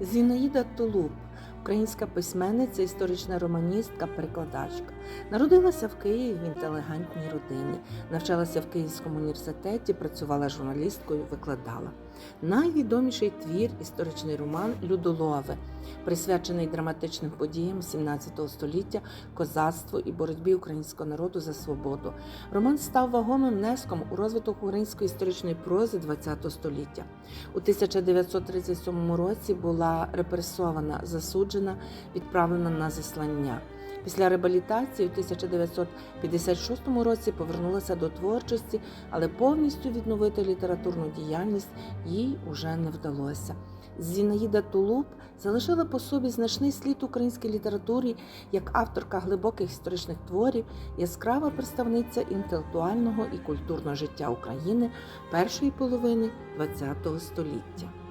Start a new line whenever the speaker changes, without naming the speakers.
Зінаїда Тулуб, українська письменниця, історична романістка, перекладачка. Народилася в Києві в інтелігентній родині, навчалася в Київському університеті, працювала журналісткою, викладала. Найвідоміший твір історичний роман Людолове, присвячений драматичним подіям XVII століття, козацтву і боротьбі українського народу за свободу. Роман став вагомим внеском у розвиток української історичної прози ХХ століття. У 1937 році була репресована, засуджена, відправлена на заслання. Після реабілітації у 1956 році повернулася до творчості, але повністю відновити літературну діяльність їй уже не вдалося. Зінаїда Тулуб залишила по собі значний слід українській літературі як авторка глибоких історичних творів, яскрава представниця інтелектуального і культурного життя України першої половини ХХ століття.